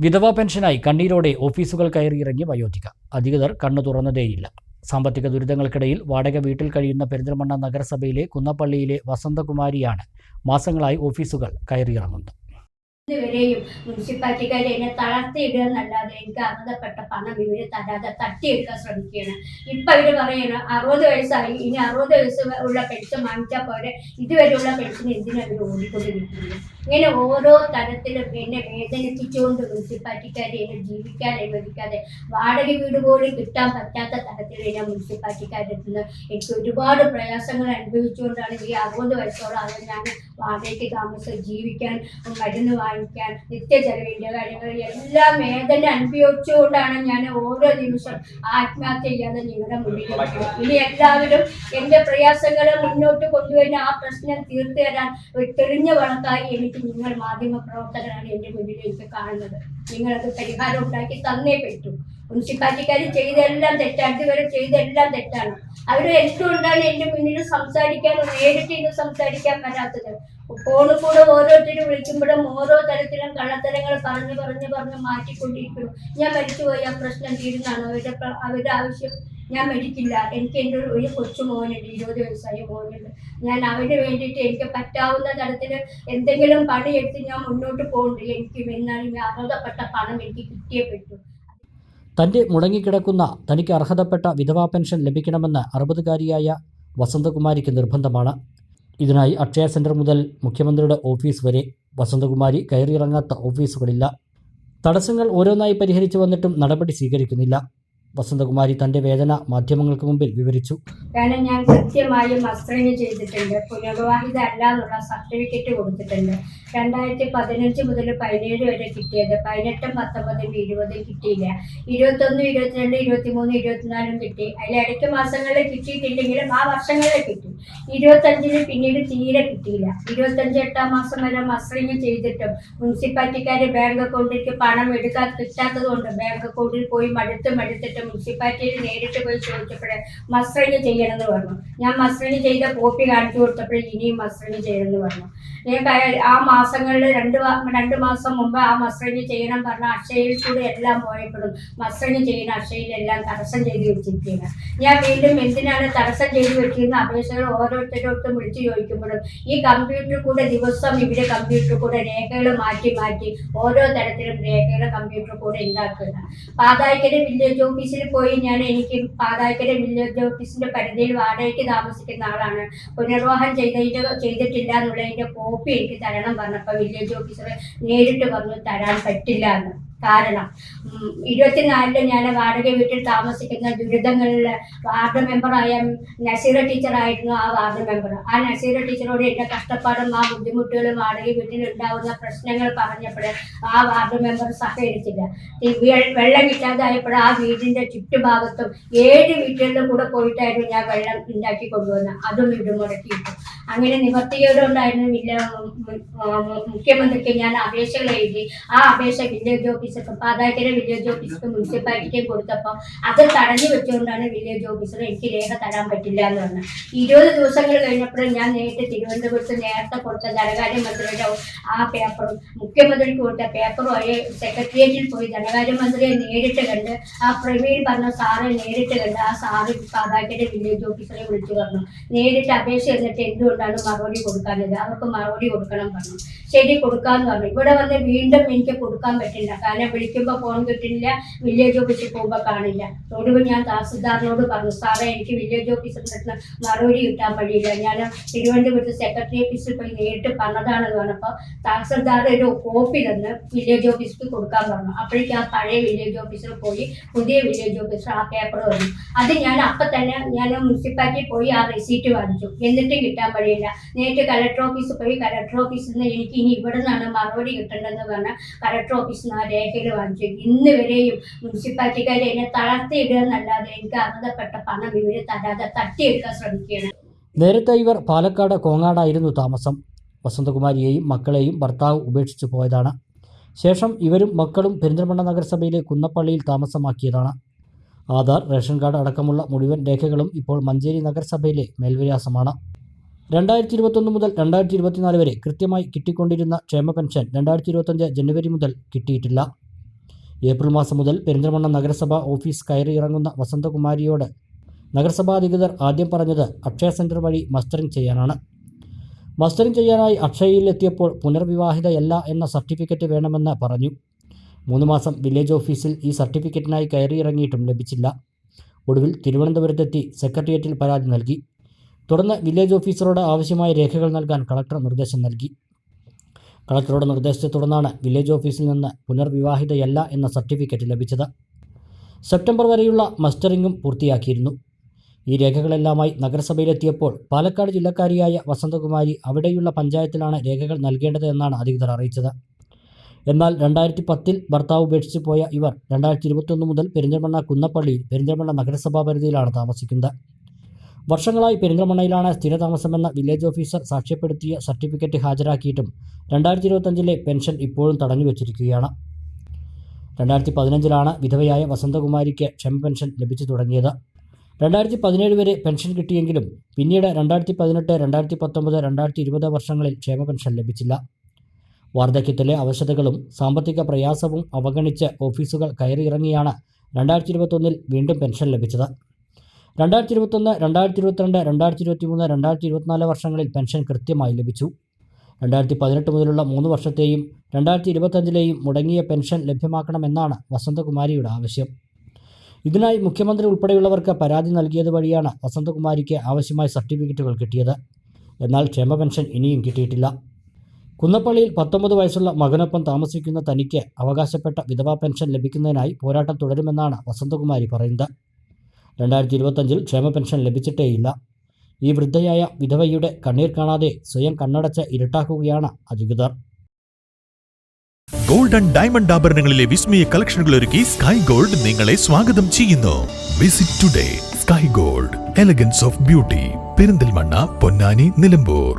വിധവാ പെൻഷനായി കണ്ണീരോടെ ഓഫീസുകൾ കയറിയിറങ്ങി വയോധിക. അധികൃതർ കണ്ണു തുറന്നതേയില്ല. സാമ്പത്തിക ദുരിതങ്ങൾക്കിടയിൽ വാടക വീട്ടിൽ കഴിയുന്ന പെരിന്തൽമണ്ണ നഗരസഭയിലെ കുന്നപ്പള്ളിയിലെ വസന്തകുമാരിയാണ് മാസങ്ങളായി ഓഫീസുകൾ കയറിയിറങ്ങുന്നത്. ഇതുവരെയും മുനിസിപ്പാലിറ്റിക്കാർ എന്നെ തളർത്തിയിടുക എന്നല്ലാതെ എനിക്ക് അർഹതപ്പെട്ട പണം ഇവർ തരാതെ തട്ടിയെടുക്കാൻ ശ്രമിക്കുകയാണ്. ഇപ്പൊ ഇവർ പറയണം അറുപത് വയസ്സായി ഇനി അറുപത് വയസ്സ് ഉള്ള പെൻഷൻ വാങ്ങിച്ചാൽ പോരെ ഇതുവരെയുള്ള പെൻഷൻ എന്തിനാ ഇവർ ഓടിക്കൊണ്ടിരിക്കുന്നത്? ഇങ്ങനെ ഓരോ തരത്തിലും എന്നെ വേദനിപ്പിച്ചുകൊണ്ട് മുനിസിപ്പാലിറ്റിക്കാർ എന്നെ ജീവിക്കാൻ അനുവദിക്കാതെ വാടക വീട് പോലും കിട്ടാൻ പറ്റാത്ത തരത്തിൽ എന്നെ മുനിസിപ്പാലിറ്റിക്കാരെത്തുന്നത് എനിക്ക് ഒരുപാട് പ്രയാസങ്ങൾ അനുഭവിച്ചുകൊണ്ടാണ് ഈ അറുപത് വയസ്സോളം അത് ഞാൻ വാടകയ്ക്ക് താമസം ജീവിക്കാൻ മരുന്ന് വാങ്ങിക്കാൻ നിത്യ ചെലവിന്റെ കാര്യങ്ങൾ എല്ലാം വേദന അനുഭവിച്ചുകൊണ്ടാണ് ഞാൻ ഓരോ നിമിഷം ആത്മഹത്യ ചെയ്യാതെ നിങ്ങളുടെ മുന്നിൽ. ഇനി എല്ലാവരും എന്റെ പ്രയാസങ്ങളെ മുന്നോട്ട് കൊണ്ടുവരുന്ന ആ പ്രശ്നം തീർത്തു തരാൻ തെളിഞ്ഞ വളർത്തായി എനിക്ക് നിങ്ങൾ മാധ്യമ പ്രവർത്തകരാണ് എന്റെ മുന്നിൽ എനിക്ക് കാണുന്നത്. നിങ്ങളത് പരിഹാരം ഉണ്ടാക്കി തന്നേ പറ്റൂ. മുനിസിപ്പാലിറ്റിക്കാർ ചെയ്തെല്ലാം തെറ്റാണ് ഇതുവരെ ചെയ്തെല്ലാം തെറ്റാണ്. അവർ എന്തുകൊണ്ടാണ് എന്റെ മുന്നിൽ സംസാരിക്കാൻ നേരിട്ട് ഇന്ന് സംസാരിക്കാൻ പറ്റാത്തത് ഫോണിൽ കൂടെ ഓരോരുത്തരും വിളിക്കുമ്പോഴും ഓരോ തരത്തിലും കള്ളത്തരങ്ങൾ പറഞ്ഞ് പറഞ്ഞ് പറഞ്ഞ് മാറ്റിക്കൊണ്ടിരിക്കുന്നു. ഞാൻ മരിച്ചുപോയി ആ പ്രശ്നം തീരുന്നതാണ്. അവരുടെ അവരുടെ ആവശ്യം ഞാൻ മരിക്കില്ല. എനിക്ക് എന്റെ ഒരു- ഒരു കൊച്ചു മോനുണ്ട് ഇരുപത് വയസ്സായ മോനുണ്ട്. ഞാൻ അവന് വേണ്ടിയിട്ട് എനിക്ക് പറ്റാവുന്ന തരത്തിൽ എന്തെങ്കിലും പണിയെടുത്ത് ഞാൻ മുന്നോട്ട് പോകുന്നുണ്ട് എനിക്ക് എന്നാലും അർഹതപ്പെട്ട പണം എനിക്ക് കിട്ടിയേ പറ്റൂ. തന്റെ മുടങ്ങിക്കിടക്കുന്ന തനിക്ക് അർഹതപ്പെട്ട വിധവാ പെൻഷൻ ലഭിക്കണമെന്ന് അറുപതുകാരിയായ വസന്തകുമാരിക്ക് നിർബന്ധമാണ്. ഇതിനായി അക്ഷയ സെന്റർ മുതൽ മുഖ്യമന്ത്രിയുടെ ഓഫീസ് വരെ വസന്തകുമാരി കയറിയിറങ്ങാത്ത ഓഫീസുകളില്ല. തടസ്സങ്ങൾ ഓരോന്നായി പരിഹരിച്ചു വന്നിട്ടും നടപടി സ്വീകരിക്കുന്നില്ല. വസന്തകുമാരി തന്റെ വേദന മാധ്യമങ്ങൾക്ക് മുമ്പിൽ വിവരിച്ചു. കാരണം ഞാൻ കൃത്യമായും അസ്ത്രീ ചെയ്തിട്ടുണ്ട്. പുനർവിവാഹിത അല്ല എന്നുള്ള സർട്ടിഫിക്കറ്റ് കൊടുത്തിട്ടുണ്ട്. രണ്ടായിരത്തി പതിനഞ്ച് മുതൽ പതിനേഴ് വരെ കിട്ടിയത് പതിനെട്ടും പത്തൊമ്പതും ഇരുപതും കിട്ടിയില്ല. ഇരുപത്തൊന്ന് ഇരുപത്തിരണ്ട് ഇരുപത്തിമൂന്ന് ഇരുപത്തിനാലും കിട്ടി. അതിൽ ഇടയ്ക്ക് മാസങ്ങളിൽ കിട്ടിയിട്ടില്ലെങ്കിലും ആ വർഷങ്ങളിൽ കിട്ടി. ഇരുപത്തഞ്ചിന് പിന്നീട് തീരെ കിട്ടിയില്ല. ഇരുപത്തഞ്ച് എട്ടാം മാസം വരെ അസ്ത്രീ ചെയ്തിട്ടും മുനിസിപ്പാലിറ്റിക്കാർ ബാങ്ക് അക്കൗണ്ടിലേക്ക് പണം എടുക്കാൻ കിട്ടാത്തത് കൊണ്ട് ബാങ്ക് അക്കൗണ്ടിൽ പോയി മടുത്ത് മടുത്തിട്ട് മുനിസിപ്പാലിറ്റിയിൽ നേരിട്ട് പോയി ചോദിച്ചപ്പോഴേ മസ്ത്രിങ് ചെയ്യണമെന്ന് പറഞ്ഞു. ഞാൻ മസ്ത്രിങ് ചെയ്ത കോപ്പി കാണിച്ചു കൊടുത്തപ്പോൾ ഇനിയും മസ്ത്രിങ് ചെയ്യണമെന്ന് പറഞ്ഞു. ഞാൻ ആ മാസങ്ങളിൽ രണ്ട് രണ്ട് മാസം മുമ്പ് ആ മസ്ത്രിങ് ചെയ്യണം പറഞ്ഞ അക്ഷയയിൽ കൂടെ എല്ലാം പോയപ്പോഴും മസ്ത്രിങ് ചെയ്യുന്ന അക്ഷയയിലെല്ലാം തടസ്സം ചെയ്ത് വെച്ചിരിക്കുകയാണ്. ഞാൻ വീണ്ടും എന്തിനാണ് തടസ്സം ചെയ്ത് വെച്ചിരുന്ന അപേക്ഷകൾ ഓരോരുത്തരോടും വിളിച്ചു ചോദിക്കുമ്പോഴും ഈ കമ്പ്യൂട്ടർ കൂടെ ദിവസം ഇവിടെ കമ്പ്യൂട്ടർ കൂടെ രേഖകൾ മാറ്റി മാറ്റി ഓരോ തരത്തിലും രേഖകൾ കമ്പ്യൂട്ടർ കൂടെ ഉണ്ടാക്കുക പാതായ്ക്കര വില്ലേജ് ഓഫീസിൽ പോയി ഞാൻ എനിക്ക് പാതായ്ക്കര വില്ലേജ് ഓഫീസിന്റെ പരിധിയിൽ വാടകയ്ക്ക് താമസിക്കുന്ന ആളാണ്. പുനർവാഹം ചെയ്തിട്ട് ചെയ്തിട്ടില്ല എന്നുള്ളതിന്റെ കോപ്പി എനിക്ക് തരണം പറഞ്ഞപ്പോൾ വില്ലേജ് ഓഫീസർ നേരിട്ട് പറഞ്ഞു തരാൻ പറ്റില്ല എന്ന്. കാരണം ഇരുപത്തിനാലിൽ ഞാൻ വാടക വീട്ടിൽ താമസിക്കുന്ന ദുരിതങ്ങളിൽ വാർഡ് മെമ്പറായ നസീറ ടീച്ചറായിരുന്നു ആ വാർഡ് മെമ്പർ. ആ നസീറ ടീച്ചറോട് എന്റെ കഷ്ടപ്പാടും ആ ബുദ്ധിമുട്ടുകളും വാടക വീട്ടിൽ ഉണ്ടാവുന്ന പ്രശ്നങ്ങൾ പറഞ്ഞപ്പോൾ ആ വാർഡ് മെമ്പർ സഹകരിച്ചില്ല വെള്ളം കിട്ടാതായപ്പോൾ ആ വീടിന്റെ ചുറ്റുഭാഗത്തും ഏഴ് വീട്ടുകളിലും കൂടെ പോയിട്ടായിരുന്നു ഞാൻ വെള്ളം ഉണ്ടാക്കി കൊണ്ടുവന്നത് അതും വീട് മുടക്കിയിട്ടു. അങ്ങനെ നിവർത്തിയോടുകൊണ്ടായിരുന്നു മുഖ്യമന്ത്രിക്ക് ഞാൻ അപേക്ഷകൾ എഴുതി ആ അപേക്ഷ വില്ലേജ് ഓഫീസർക്ക് പാതാക്കര വില്ലേജ് ഓഫീസർക്ക് മുനിസിപ്പാലിറ്റിക്ക് കൊടുത്തപ്പോൾ അത് തടഞ്ഞു വെച്ചുകൊണ്ടാണ് വില്ലേജ് ഓഫീസർ എനിക്ക് രേഖ തരാൻ പറ്റില്ല എന്ന് പറഞ്ഞത്. ഇരുപത് ദിവസങ്ങൾ കഴിഞ്ഞപ്പോഴും ഞാൻ നേരിട്ട് തിരുവനന്തപുരത്ത് നേരത്തെ കൊടുത്ത ധനകാര്യ മന്ത്രിയുടെ ആ പേപ്പറും മുഖ്യമന്ത്രിക്ക് കൊടുത്ത പേപ്പറും അതിൽ സെക്രട്ടേറിയറ്റിൽ പോയി ധനകാര്യമന്ത്രിയെ നേരിട്ട് കണ്ട് ആ പ്രവീൺ പറഞ്ഞ സാറെ നേരിട്ട് കണ്ട് ആ സാറ് പാതാക്കര വില്ലേജ് ഓഫീസറെ വിളിച്ചു പറഞ്ഞു. നേരിട്ട് അപേക്ഷ എന്നിട്ട് എന്തുകൊണ്ടാണ് മറുപടി കൊടുക്കാനത് അവർക്ക് മറുപടി കൊടുക്കണം പറഞ്ഞു. ശരി കൊടുക്കാന്ന് പറഞ്ഞു. ഇവിടെ വന്ന് വീണ്ടും എനിക്ക് കൊടുക്കാൻ പറ്റില്ല. കാരണം വിളിക്കുമ്പോൾ ഫോൺ കിട്ടില്ല വില്ലേജ് ഓഫീസിൽ പോകുമ്പോൾ കാണില്ല. ഒടുവിൽ ഞാൻ തഹസിൽദാറിനോട് പറഞ്ഞു സാറേ എനിക്ക് വില്ലേജ് ഓഫീസിൽ നിന്ന് മറുപടി കിട്ടാൻ വഴിയില്ല. ഞാൻ തിരുവനന്തപുരത്ത് സെക്രട്ടറി ഓഫീസിൽ പോയി നേരിട്ട് പറഞ്ഞതാണെന്ന് പറഞ്ഞപ്പോൾ തഹസിൽദാർ ഒരു കോപ്പി തന്ന് വില്ലേജ് ഓഫീസിൽ കൊടുക്കാൻ പറഞ്ഞു. അപ്പോഴേക്കും ആ പഴയ വില്ലേജ് ഓഫീസിൽ പോയി പുതിയ വില്ലേജ് ഓഫീസർ ആ പേപ്പർ വന്നു. അത് ഞാൻ അപ്പം തന്നെ ഞാൻ മുനിസിപ്പാലിറ്റിയിൽ പോയി ആ റെസീറ്റ് വാങ്ങിച്ചു. എന്നിട്ടും കിട്ടാൻ വഴിയില്ല. നേരിട്ട് കലക്ടർ ഓഫീസിൽ പോയി കലക്ടർ ഓഫീസിൽ നിന്ന് എനിക്ക് ഇനി ഇവിടെ നിന്നാണ് മറുപടി കിട്ടേണ്ടതെന്ന് പറഞ്ഞാൽ കലക്ടർ ഓഫീസിൽ നിന്ന് ആ രേഖകൾ വാങ്ങിച്ചു. ഇന്ന് വരെയും മുനിസിപ്പാലിറ്റിക്കാർ എന്നെ തളർത്തിയിടുക എന്നല്ലാതെ എനിക്ക് അർഹതപ്പെട്ട പണം ഇവർ തരാതെ തട്ടിയെടുക്കാൻ ശ്രമിക്കുകയാണ്. നേരത്തെ ഇവർ പാലക്കാട് കോങ്ങാടായിരുന്നു താമസം. വസന്തകുമാരിയെയും മക്കളെയും ഭർത്താവ് ഉപേക്ഷിച്ചു പോയതാണ്. ശേഷം ഇവരും മക്കളും പെരിന്തൽമണ്ണ നഗരസഭയിലെ കുന്നപ്പള്ളിയിൽ താമസമാക്കിയതാണ്. ആധാർ റേഷൻ കാർഡ് അടക്കമുള്ള മുഴുവൻ രേഖകളും ഇപ്പോൾ മഞ്ചേരി നഗരസഭയിലെ മേൽവിലാസമാണ്. രണ്ടായിരത്തി ഇരുപത്തൊന്ന് മുതൽ രണ്ടായിരത്തി ഇരുപത്തിനാല് വരെ കൃത്യമായി കിട്ടിക്കൊണ്ടിരുന്ന ക്ഷേമ പെൻഷൻ രണ്ടായിരത്തി ഇരുപത്തഞ്ച് ജനുവരി മുതൽ കിട്ടിയിട്ടില്ല. ഏപ്രിൽ മാസം മുതൽ പെരിന്തൽമണ്ണ നഗരസഭ ഓഫീസ് കയറി ഇറങ്ങുന്ന വസന്തകുമാരിയോട് നഗരസഭാ അധികൃതർ ആദ്യം പറഞ്ഞത് അക്ഷയ സെന്റർ വഴി മസ്റ്ററിംഗ് ചെയ്യാനാണ്. മസ്റ്ററിംഗ് ചെയ്യാനായി അക്ഷയയിൽ എത്തിയപ്പോൾ പുനർവിവാഹിതയല്ല എന്ന സർട്ടിഫിക്കറ്റ് വേണമെന്ന് പറഞ്ഞു. മൂന്ന് മാസം വില്ലേജ് ഓഫീസിൽ ഈ സർട്ടിഫിക്കറ്റിനായി കയറിയിറങ്ങിയിട്ടും ലഭിച്ചില്ല. ഒടുവിൽ തിരുവനന്തപുരത്തെത്തി സെക്രട്ടേറിയറ്റിൽ പരാതി നൽകി. തുടർന്ന് വില്ലേജ് ഓഫീസറോട് ആവശ്യമായ രേഖകൾ നൽകാൻ കളക്ടർ നിർദ്ദേശം നൽകി. കളക്ടറുടെ നിർദ്ദേശത്തെ തുടർന്നാണ് വില്ലേജ് ഓഫീസിൽ നിന്ന് പുനർവിവാഹിതയല്ല എന്ന സർട്ടിഫിക്കറ്റ് ലഭിച്ചത്. സെപ്റ്റംബർ വരെയുള്ള മസ്റ്ററിംഗും പൂർത്തിയാക്കിയിരുന്നു. ഈ രേഖകളെല്ലാമായി നഗരസഭയിലെത്തിയപ്പോൾ പാലക്കാട് ജില്ലക്കാരിയായ വസന്തകുമാരി അവിടെയുള്ള പഞ്ചായത്തിലാണ് രേഖകൾ നൽകേണ്ടത് എന്നാണ് അധികൃതർ അറിയിച്ചത്. എന്നാൽ രണ്ടായിരത്തി പത്തിൽ ഭർത്താവ് ഉപേക്ഷിച്ച് പോയ ഇവർ രണ്ടായിരത്തി ഇരുപത്തൊന്ന് മുതൽ പെരിന്തൽമണ്ണ കുന്നപ്പള്ളിയിൽ പെരിന്തൽമണ്ണ നഗരസഭാ പരിധിയിലാണ് താമസിക്കുന്നത്. വർഷങ്ങളായി പെരിന്തൽമണ്ണയിലാണ് സ്ഥിരതാമസമെന്ന വില്ലേജ് ഓഫീസർ സാക്ഷ്യപ്പെടുത്തിയ സർട്ടിഫിക്കറ്റ് ഹാജരാക്കിയിട്ടും രണ്ടായിരത്തി ഇരുപത്തഞ്ചിലെ പെൻഷൻ ഇപ്പോഴും തടഞ്ഞു വച്ചിരിക്കുകയാണ് രണ്ടായിരത്തി പതിനഞ്ചിലാണ് വിധവയായ വസന്തകുമാരിക്ക് ക്ഷമ പെൻഷൻ ലഭിച്ചു തുടങ്ങിയത്. രണ്ടായിരത്തി പതിനേഴ് വരെ പെൻഷൻ കിട്ടിയെങ്കിലും പിന്നീട് രണ്ടായിരത്തി പതിനെട്ട് രണ്ടായിരത്തി പത്തൊമ്പത് രണ്ടായിരത്തി ഇരുപത് വർഷങ്ങളിൽ ക്ഷേമ പെൻഷൻ ലഭിച്ചില്ല. വാർദ്ധക്യത്തിലെ അവശതകളും സാമ്പത്തിക പ്രയാസവും അവഗണിച്ച് ഓഫീസുകൾ കയറിയിറങ്ങിയാണ് രണ്ടായിരത്തി ഇരുപത്തൊന്നിൽ വീണ്ടും പെൻഷൻ ലഭിച്ചത്. രണ്ടായിരത്തി ഇരുപത്തൊന്ന് രണ്ടായിരത്തി ഇരുപത്തിരണ്ട് രണ്ടായിരത്തി ഇരുപത്തി മൂന്ന് രണ്ടായിരത്തി ഇരുപത്തിനാല് വർഷങ്ങളിൽ പെൻഷൻ കൃത്യമായി ലഭിച്ചു. രണ്ടായിരത്തി പതിനെട്ട് മുതലുള്ള മൂന്ന് വർഷത്തെയും രണ്ടായിരത്തി ഇരുപത്തഞ്ചിലെയും മുടങ്ങിയ പെൻഷൻ ലഭ്യമാക്കണമെന്നാണ് വസന്തകുമാരിയുടെ ആവശ്യം. ഇതിനായി മുഖ്യമന്ത്രി ഉൾപ്പെടെയുള്ളവർക്ക് പരാതി നൽകിയത് വഴിയാണ് വസന്തകുമാരിക്ക് ആവശ്യമായ സർട്ടിഫിക്കറ്റുകൾ കിട്ടിയത്. എന്നാൽ ക്ഷേമ പെൻഷൻ ഇനിയും കിട്ടിയിട്ടില്ല. കുന്നപ്പള്ളിയിൽ പത്തൊമ്പത് വയസ്സുള്ള മകനൊപ്പം താമസിക്കുന്ന തനിക്ക് അവകാശപ്പെട്ട വിധവാ പെൻഷൻ ലഭിക്കുന്നതിനായി പോരാട്ടം തുടരുമെന്നാണ് വസന്തകുമാരി പറയുന്നത്. രണ്ടായിരത്തി ഇരുപത്തഞ്ചിൽ ക്ഷേമ പെൻഷൻ ലഭിച്ചിട്ടേയില്ല. ഈ വൃദ്ധയായ വിധവയുടെ കണ്ണീർ കാണാതെ സ്വയം കണ്ണടച്ച് ഇരുട്ടാക്കുകയാണ് അധികൃതർ. ഗോൾഡൻ ഡയമണ്ട് ആഭരണങ്ങളിലെ വിസ്മയ കളക്ഷനുകൾ ഒരുക്കി സ്കൈ ഗോൾഡ് നിങ്ങളെ സ്വാഗതം ചെയ്യുന്നു. Visit today sky gold elegance of beauty Perinthalmanna Ponnani Nilambur.